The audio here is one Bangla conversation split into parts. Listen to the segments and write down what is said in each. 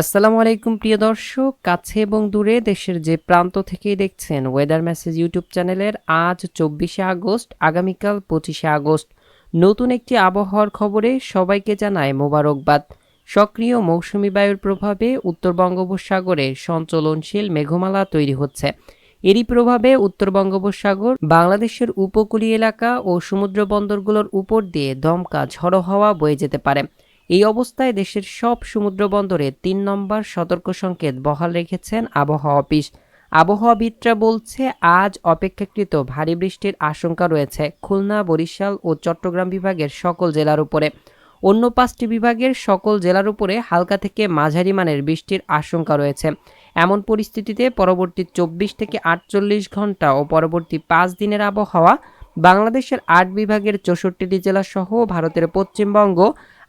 আসসালামু আলাইকুম, প্রিয় দর্শক। কাছে এবং দূরে দেশের যে প্রান্ত থেকেই দেখছেন ওয়েদার মেসেজ ইউটিউব চ্যানেলের আজ চব্বিশে আগস্ট, আগামীকাল পঁচিশে আগস্ট। নতুন একটি আবহাওয়ার খবরে সবাইকে জানায় মোবারকবাদ। সক্রিয় মৌসুমি বায়ুর প্রভাবে উত্তর বঙ্গোপসাগরে সঞ্চলনশীল মেঘমালা তৈরি হচ্ছে। এরই প্রভাবে উত্তর বঙ্গোপসাগর, বাংলাদেশের উপকূলীয় এলাকা ও সমুদ্র বন্দরগুলোর উপর দিয়ে দমকা ঝড়ো হাওয়া বয়ে যেতে পারে। এই অবস্থায় দেশের সব সমুদ্র বন্দরে তিন নম্বর সতর্ক সংকেত বহাল রেখেছেন আবহাওয়া অফিস। আবহাওয়াবিদরা বলছে, আজ অপেক্ষাকৃত ভারী বৃষ্টির আশঙ্কা রয়েছে খুলনা, বরিশাল ও চট্টগ্রাম বিভাগের সকল জেলার উপরে। অন্য পাঁচটি বিভাগের সকল জেলার উপরে হালকা থেকে মাঝারি মানের বৃষ্টির আশঙ্কা রয়েছে। এমন পরিস্থিতিতে পরবর্তী চব্বিশ থেকে আটচল্লিশ ঘণ্টা ও পরবর্তী পাঁচ দিনের আবহাওয়া বাংলাদেশের আট বিভাগের চৌষট্টিটি জেলা সহ ভারতের পশ্চিমবঙ্গ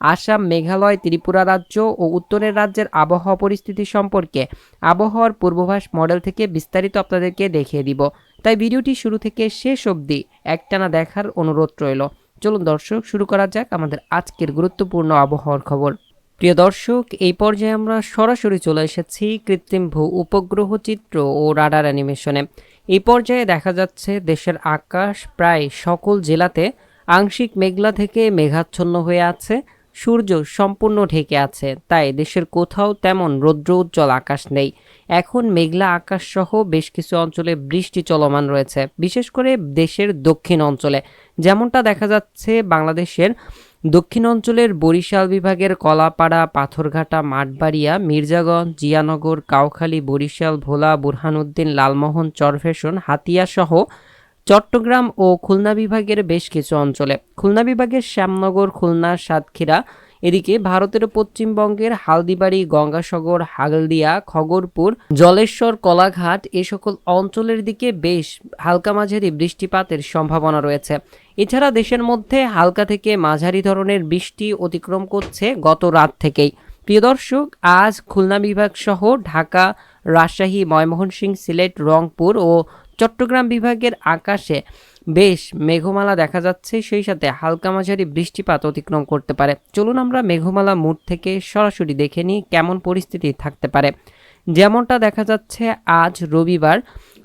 আসাম, মেঘালয়, ত্রিপুরা রাজ্য ও উত্তরের রাজ্যের আবহাওয়া পরিস্থিতি সম্পর্কে আবহাওয়ার পূর্বাভাস মডেল থেকে বিস্তারিত আপনাদেরকে দেখিয়ে দিব। তাই ভিডিওটি শুরু থেকে শেষ অবধি একটানা দেখার অনুরোধ রইল। চলুন দর্শক, শুরু করা যাক আমাদের আজকের গুরুত্বপূর্ণ আবহাওয়ার খবর। প্রিয় দর্শক, এই পর্যায়ে আমরা সরাসরি চলে এসেছি কৃত্রিম ভূ উপগ্রহ চিত্র ও রাডার অ্যানিমেশনে। এই পর্যায়ে দেখা যাচ্ছে দেশের আকাশ প্রায় সকল জেলাতে আংশিক মেঘলা থেকে মেঘাচ্ছন্ন হয়ে আছে। সূর্য সম্পূর্ণ ঢেকে আছে, তাই দেশের কোথাও তেমন রৌদ্র উজ্জ্বল আকাশ নেই। এখন মেঘলা আকাশ সহ বেশ কিছু অঞ্চলে বৃষ্টি চলমান রয়েছে, বিশেষ করে দেশের দক্ষিণ অঞ্চলে। যেমনটা দেখা যাচ্ছে বাংলাদেশের দক্ষিণ অঞ্চলের বরিশাল বিভাগের কলাপাড়া, পাথরঘাটা, মাঠবাড়িয়া, মির্জাগঞ্জ, জিয়ানগর, কাউখালী, বরিশাল, ভোলা, বুরহানুদ্দিন, লালমোহন, চরফেশন, হাতিয়া সহ চট্টগ্রাম ও খুলনা বিভাগের বেশ কিছু অঞ্চলে। খুলনা বিভাগের শ্যামনগর, খুলনা, সাতক্ষীরা, এদিকে ভারতের পশ্চিমবঙ্গের হালদিবাড়ি, গঙ্গাসাগর, হালদিয়া, খগরপুর, জলেশ্বর, কলাঘাট এ সকল অঞ্চলের দিকে বেশ হালকা মাঝারি বৃষ্টিপাতের সম্ভাবনা রয়েছে। এছাড়া দেশের মধ্যে হালকা থেকে মাঝারি ধরনের বৃষ্টি অতিক্রম করছে গত রাত থেকেই। প্রিয় দর্শক, আজ খুলনা বিভাগ সহ ঢাকা, রাজশাহী, ময়মনসিংহ, সিলেট, রংপুর ও চট্টগ্রাম বিভাগের আকাশে বেশ মেঘমালা দেখা যাচ্ছে, সেই সাথে হালকা মাঝারি বৃষ্টিপাত অতিক্রম করতে পারে। চলুন আমরা মেঘমালা মুড থেকে সরাসরি দেখে নিই কেমন পরিস্থিতি থাকতে পারে। যেমনটা দেখা যাচ্ছে, আজ রবিবার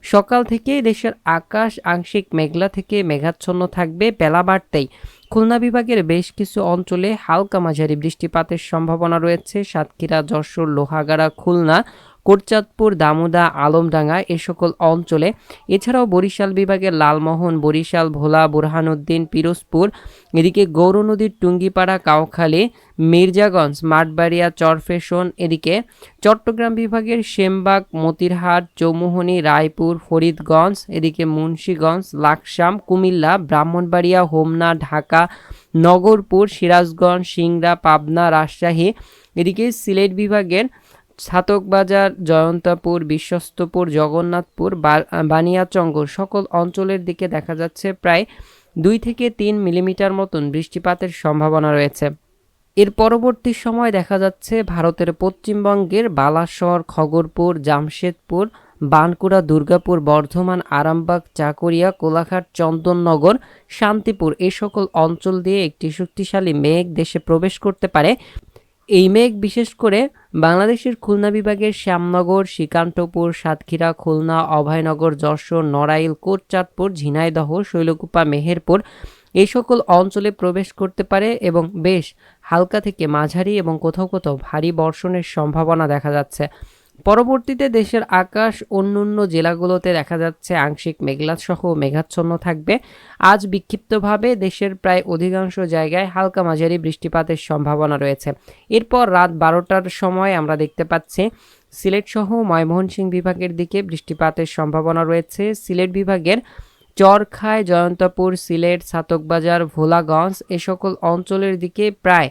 সকাল থেকে দেশের আকাশ আংশিক মেঘলা থেকে মেঘাচ্ছন্ন থাকবে, বেলা বাড়তেই। খুলনা বিভাগের বেশ কিছু অঞ্চলে হালকা মাঝারি বৃষ্টিপাতের সম্ভাবনা রয়েছে, সাতক্ষীরা, যশোর, লোহাগাড়া, খুলনা কোটচাঁদপুর, দামোদা, আলমডাঙ্গা এ সকল অঞ্চলে। এছাড়াও বরিশাল বিভাগের লালমোহন, বরিশাল, ভোলা, বুরহানুদ্দিন, পিরোজপুর, এদিকে গৌর নদীর টুঙ্গিপাড়া, কাউখালী, মির্জাগঞ্জ, মাঠবাড়িয়া, চরফেশন, এদিকে চট্টগ্রাম বিভাগের সেমবাগ, মতিরহাট, চৌমুহনী, রায়পুর, ফরিদগঞ্জ, এদিকে মুন্সীগঞ্জ, লাকসাম, কুমিল্লা, ব্রাহ্মণবাড়িয়া, হোমনা, ঢাকা, নগরপুর, সিরাজগঞ্জ, সিংড়া, পাবনা, রাজশাহী, এদিকে সিলেট বিভাগের ছাতকবাজার জয়ন্তাপুর, বিশ্বস্তপুর, জগন্নাথপুর বানিয়াচঙ্গর সকল অঞ্চলের দিকে দেখা যাচ্ছে প্রায় দুই থেকে তিন মিলিমিটার মতন বৃষ্টিপাতের সম্ভাবনা রয়েছে। এর পরবর্তী সময় দেখা যাচ্ছে ভারতের পশ্চিমবঙ্গের বালাসর খগরপুর, জামশেদপুর, বানকুড়া, দুর্গাপুর, বর্ধমান, আরামবাগ, চাকুরিয়া, কোলাঘাট, চন্দননগর, শান্তিপুর এ সকল অঞ্চল দিয়ে একটি শক্তিশালী মেঘ দেশে প্রবেশ করতে পারে। এই মেঘ বিশেষ করে বাংলাদেশের খুলনা বিভাগের শ্যামনগর, শ্রীকান্তপুর, সাতক্ষীরা, খুলনা, অভয়নগর, যশোর, নড়াইল, কোটচাঁদপুর, ঝিনাইদহ, শৈলকুপা, মেহেরপুর এই সকল অঞ্চলে প্রবেশ করতে পারে এবং বেশ হালকা থেকে মাঝারি এবং কোথাও কোথাও ভারী বর্ষণের সম্ভাবনা দেখা যাচ্ছে। পরবর্তীতে দেশের আকাশ অন্য অন্য জেলাগুলোতে দেখা যাচ্ছে আংশিক মেঘলা সহ মেঘাচ্ছন্ন থাকবে। আজ বিক্ষিপ্তভাবে দেশের প্রায় অধিকাংশ জায়গায় হালকা মাঝারি বৃষ্টিপাতের সম্ভাবনা রয়েছে। এরপর রাত বারোটার সময় আমরা দেখতে পাচ্ছি সিলেট সহ ময়মোহনসিংহ বিভাগের দিকে বৃষ্টিপাতের সম্ভাবনা রয়েছে। সিলেট বিভাগের চরখায়, জয়ন্তপুর, সিলেট ছাতকবাজার ভোলাগঞ্জ এ সকল অঞ্চলের দিকে প্রায়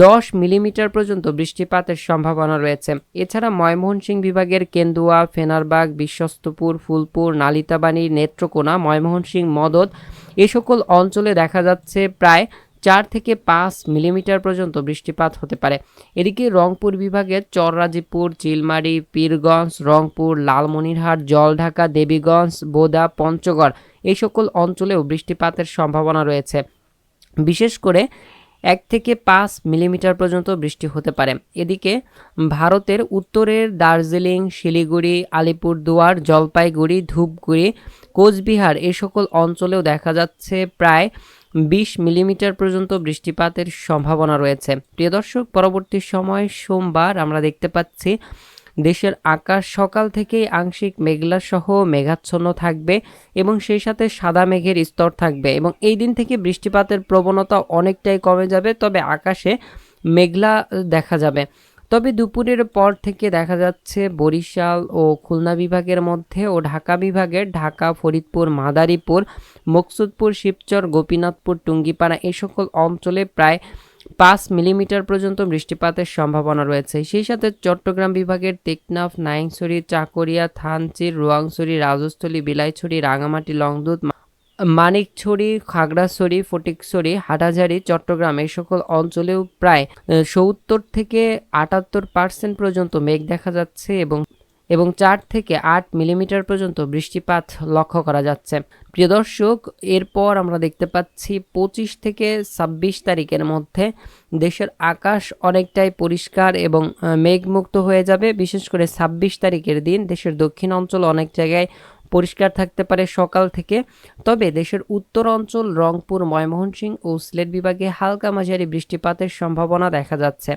দশ মিলিমিটার পর্যন্ত বৃষ্টিপাতের সম্ভাবনা রয়েছে। এছাড়া ময়মোহনসিংহ বিভাগের কেন্দুয়া, ফেনারবাগ, বিশ্বস্তপুর, ফুলপুর, নালিতাবাণী, নেত্রকোনা ময়মোহনসিংহ মদত এ সকল অঞ্চলে দেখা যাচ্ছে প্রায় চার থেকে পাঁচ মিলিমিটার পর্যন্ত বৃষ্টিপাত হতে পারে। এদিকে রংপুর বিভাগের চররাজিপুর চিলমারি, পীরগঞ্জ, রংপুর, লালমনিরহাট, জলঢাকা, দেবীগঞ্জ, বোদা, পঞ্চগড় এই সকল অঞ্চলেও বৃষ্টিপাতের সম্ভাবনা রয়েছে। বিশেষ করে এক থেকে পাঁচ মিলিমিটার পর্যন্ত বৃষ্টি হতে পারে। এদিকে ভারতের উত্তরের দার্জিলিং, শিলিগুড়ি, আলিপুরদুয়ার, জলপাইগুড়ি, ধূপগুড়ি, কোচবিহার এই সকল অঞ্চলেও দেখা যাচ্ছে প্রায় বিশ মিলিমিটার পর্যন্ত বৃষ্টিপাতের সম্ভাবনা রয়েছে। প্রিয় দর্শক, পরবর্তী সময় সোমবার আমরা দেখতে পাচ্ছি দেশের আকাশ সকাল থেকেই আংশিক মেঘলা সহ মেঘাচ্ছন্ন থাকবে এবং সেই সাথে সাদা মেঘের স্তর থাকবে এবং এই দিন থেকে বৃষ্টিপাতের প্রবণতা অনেকটাই কমে যাবে, তবে আকাশে মেঘলা দেখা যাবে। তবে দুপুরের পর থেকে দেখা যাচ্ছে বরিশাল ও খুলনা বিভাগের মধ্যে ও ঢাকা বিভাগের ঢাকা, ফরিদপুর, মাদারীপুর, মকসুদপুর, শিবচর, গোপীনাথপুর, টুঙ্গিপাড়া এই সকল অঞ্চলে প্রায় পাঁচ মিলিমিটার পর্যন্ত বৃষ্টিপাতের সম্ভাবনা রয়েছে। সেই সাথে চট্টগ্রাম বিভাগের টেকনাফ, নাইংছড়ি, চাকরিয়া থানচির রোয়াংছড়ি, রাজস্থলী, বিলাইছড়ি, রাঙামাটি, লংদুত, মানিকছড়ি, খাগড়াছড়ি, ফটিকছড়ি হাটাঝাড়ি চট্টগ্রাম এই সকল অঞ্চলেও প্রায় সত্তর থেকে আটাত্তর পার্সেন্ট পর্যন্ত মেঘ দেখা যাচ্ছে এবং এবং চার থেকে আট মিলিমিটার পর্যন্ত বৃষ্টিপাত লক্ষ্য করা যাচ্ছে। প্রিয় দর্শক, এরপর আমরা দেখতে পাচ্ছি পঁচিশ থেকে ছাব্বিশ তারিখের মধ্যে দেশের আকাশ অনেকটাই পরিষ্কার এবং মেঘমুক্ত হয়ে যাবে। বিশেষ করে ছাব্বিশ তারিখের দিন দেশের দক্ষিণ অঞ্চল অনেক জায়গায় পরিষ্কার থাকতে পারে সকাল থেকে। তবে দেশের উত্তর অঞ্চল রংপুর ময়মোহনসিংহ ও সিলেট বিভাগে হালকা মাঝারি বৃষ্টিপাতের সম্ভাবনা দেখা যাচ্ছে।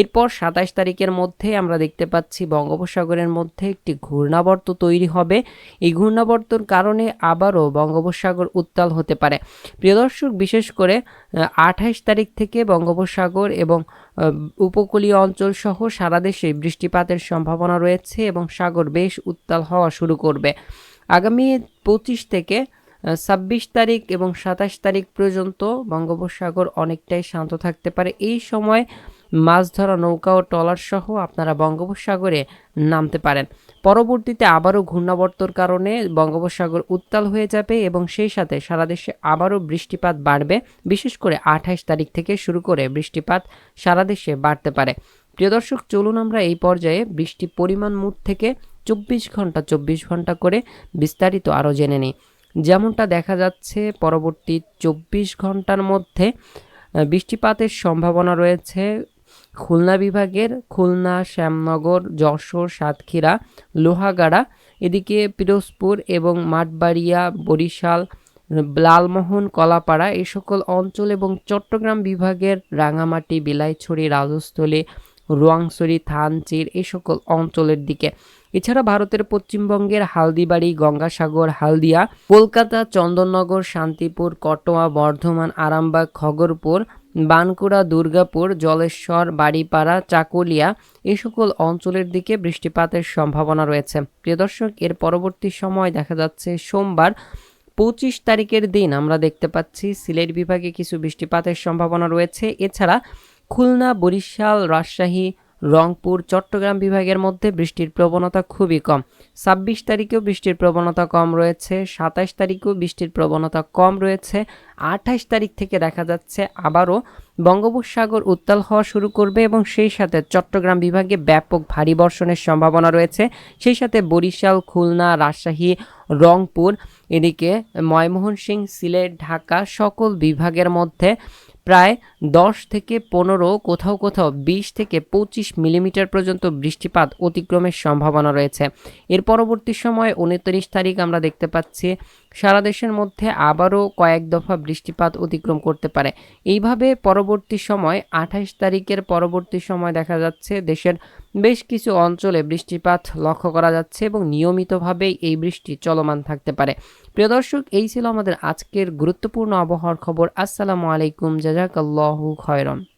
এরপর সাতাশ তারিখের মধ্যে আমরা দেখতে পাচ্ছি বঙ্গোপসাগরের মধ্যে একটি ঘূর্ণাবর্ত তৈরি হবে। এই ঘূর্ণাবর্তর কারণে আবারও বঙ্গোপসাগর উত্তাল হতে পারে। প্রিয় দর্শক, বিশেষ করে আঠাইশ তারিখ থেকে বঙ্গোপসাগর এবং উপকূলীয় অঞ্চল সহ সারা দেশে বৃষ্টিপাতের সম্ভাবনা রয়েছে এবং সাগর বেশ উত্তাল হওয়া শুরু করবে। আগামী পঁচিশ থেকে ছাব্বিশ তারিখ এবং সাতাশ তারিখ পর্যন্ত বঙ্গোপসাগর অনেকটাই শান্ত থাকতে পারে। এই সময় মাছ ধরা, নৌকা ও ট্রলার সহ আপনারা বঙ্গোপসাগরে নামতে পারেন। পরবর্তীতে আবারও ঘূর্ণাবর্তর কারণে বঙ্গোপসাগর উত্তাল হয়ে যাবে এবং সেই সাথে সারা দেশে আবারও বৃষ্টিপাত বাড়বে। বিশেষ করে আঠাইশ তারিখ থেকে শুরু করে বৃষ্টিপাত সারা দেশে বাড়তে পারে। প্রিয় দর্শক, চলুন আমরা এই পর্যায়ে বৃষ্টি পরিমাণ মুঠ থেকে চব্বিশ ঘণ্টা চব্বিশ ঘণ্টা করে বিস্তারিত আরও জেনে নিই। যেমনটা দেখা যাচ্ছে, পরবর্তী চব্বিশ ঘণ্টার মধ্যে বৃষ্টিপাতের সম্ভাবনা রয়েছে। খুলনা বিভাগের খুলনা, শ্যামনগর, যশোর, সাতক্ষীরা, লোহাগাড়া, এদিকে পিরোজপুর এবং মাঠবাড়িয়া, বরিশাল, লালমোহন, কলাপাড়া এই সকল অঞ্চল এবং চট্টগ্রাম বিভাগের রাঙামাটি, বিলাইছড়ি, রাজস্থলী রোয়াংছড়ি, থানচির এই সকল অঞ্চলের দিকে। এছাড়া ভারতের পশ্চিমবঙ্গের হালদিবাড়ি, গঙ্গাসাগর, হালদিয়া, কলকাতা, চন্দননগর, শান্তিপুর, কটোয়া, বর্ধমান, আরামবাগ, খগরপুর বানকুড়া দুর্গাপুর, জলেশ্বর, বাড়িপাড়া, চাকুলিয়া এই সকল অঞ্চলের দিকে বৃষ্টিপাতের সম্ভাবনা রয়েছে। প্রিয় দর্শক, এর পরবর্তী সময় দেখা যাচ্ছে সোমবার, পঁচিশ তারিখের দিন আমরা দেখতে পাচ্ছি সিলেট বিভাগে কিছু বৃষ্টিপাতের সম্ভাবনা রয়েছে। এছাড়া খুলনা, বরিশাল, রাজশাহী, রংপুর, চট্টগ্রাম বিভাগের মধ্যে বৃষ্টির প্রবণতা খুবই কম। ছাব্বিশ তারিখেও বৃষ্টির প্রবণতা কম রয়েছে, সাতাশ তারিখেও বৃষ্টির প্রবণতা কম রয়েছে আঠাইশ তারিখ থেকে দেখা যাচ্ছে আবারও বঙ্গোপসাগর উত্তাল হওয়া শুরু করবে এবং সেই সাথে চট্টগ্রাম বিভাগে ব্যাপক ভারী বর্ষণের সম্ভাবনা রয়েছে। সেই সাথে বরিশাল, খুলনা, রাজশাহী, রংপুর, এদিকে ময়মোহন সিং সিলেট, ঢাকা সকল বিভাগের মধ্যে প্রায় দশ থেকে পনেরো, কোথাও কোথাও বিশ থেকে পঁচিশ মিলিমিটার পর্যন্ত বৃষ্টিপাত অতিক্রমের সম্ভাবনা রয়েছে। এর পরবর্তী সময়ে উনত্রিশ তারিখ আমরা দেখতে পাচ্ছি সারা দেশের মধ্যে আবারও কয়েক দফা বৃষ্টিপাত অতিক্রম করতে পারে। এইভাবে পরবর্তী সময় আঠাইশ তারিখের পরবর্তী সময় দেখা যাচ্ছে দেশের বেশ কিছু অঞ্চলে বৃষ্টিপাত লক্ষ্য করা যাচ্ছে এবং নিয়মিতভাবেই এই বৃষ্টি চলমান থাকতে পারে। প্রিয় দর্শক, এই ছিল আমাদের আজকের গুরুত্বপূর্ণ আবহাওয়ার খবর। আসসালামু আলাইকুম, জাজাকাল্লাহু খয়রন।